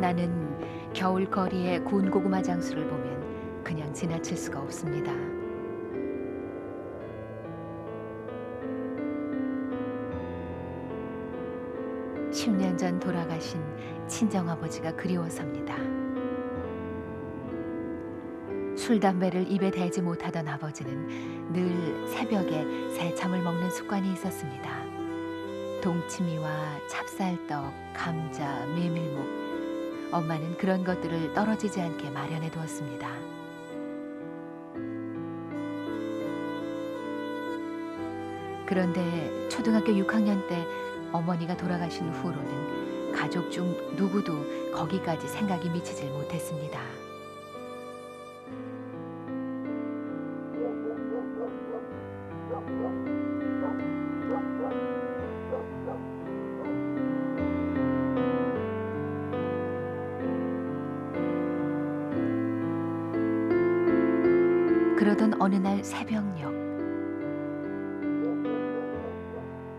나는 겨울 거리의 군 고구마 장수를 보면 그냥 지나칠 수가 없습니다. 십 년 전 돌아가신 친정아버지가 그리워섭니다. 술 담배를 입에 대지 못하던 아버지는 늘 새벽에 새참을 먹는 습관이 있었습니다. 동치미와 찹쌀떡, 감자, 메밀묵. 엄마는 그런 것들을 떨어지지 않게 마련해 두었습니다. 그런데 초등학교 6학년 때 어머니가 돌아가신 후로는 가족 중 누구도 거기까지 생각이 미치질 못했습니다. 그러던 어느 날 새벽녘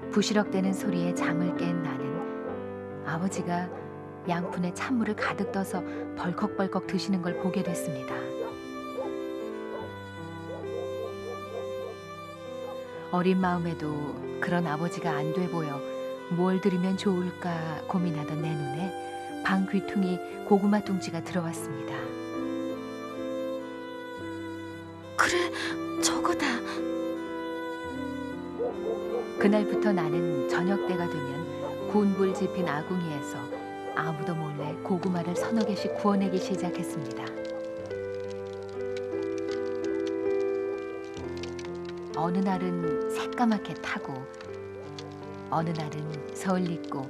부시럭대는 소리에 잠을 깬 나는 아버지가 양푼에 찬물을 가득 떠서 벌컥벌컥 드시는 걸 보게 됐습니다. 어린 마음에도 그런 아버지가 안 돼 보여 뭘 들으면 좋을까 고민하던 내 눈에 방 귀퉁이 고구마 둥지가 들어왔습니다. 그래, 저거다. 그날부터 나는 저녁 때가 되면 군불 집힌 아궁이에서 아무도 몰래 고구마를 서너 개씩 구워내기 시작했습니다. 어느 날은 새까맣게 타고 어느 날은 서울리고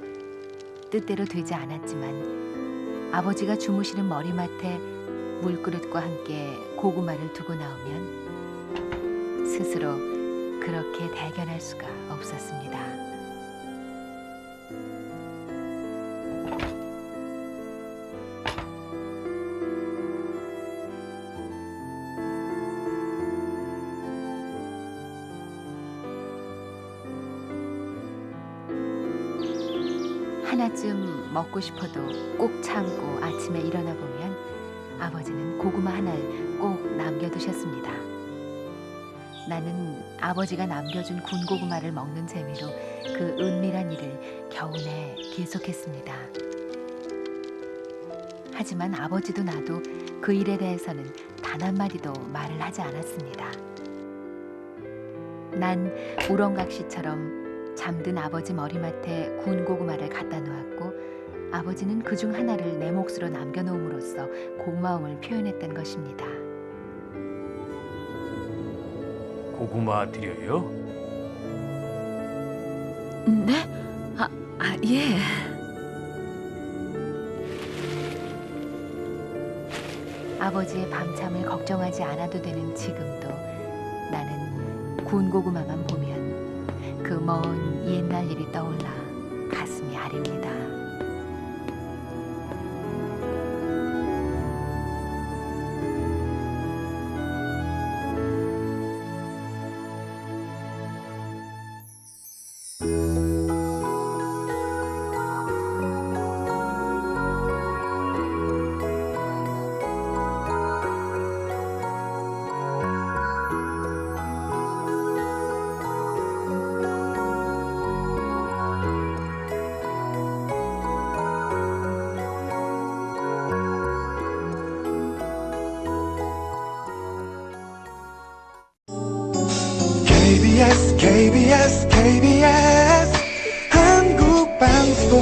뜻대로 되지 않았지만 아버지가 주무시는 머리맡에 물그릇과 함께 고구마를 두고 나오면 스스로 그렇게 대견할 수가 없었습니다. 하나쯤 먹고 싶어도 꼭 참고 아침에 일어나 보면 아버지는 고구마 하나를 꼭 남겨두셨습니다. 나는 아버지가 남겨준 군고구마를 먹는 재미로 그 은밀한 일을 겨우내 계속했습니다. 하지만 아버지도 나도 그 일에 대해서는 단 한마디도 말을 하지 않았습니다. 난 우렁각시처럼 잠든 아버지 머리맡에 군고구마를 갖다 놓았고 아버지는 그 중 하나를 내 몫으로 남겨놓음으로써 고마움을 표현했던 것입니다. 고구마 드려요? 네? 아, 아, 예. 아버지의 밤참을 걱정하지 않아도 되는 지금도 나는 군고구마만 보면 그 먼 옛날 일이 떠올라 가슴이 아립니다. KBS KBS KBS 한국방송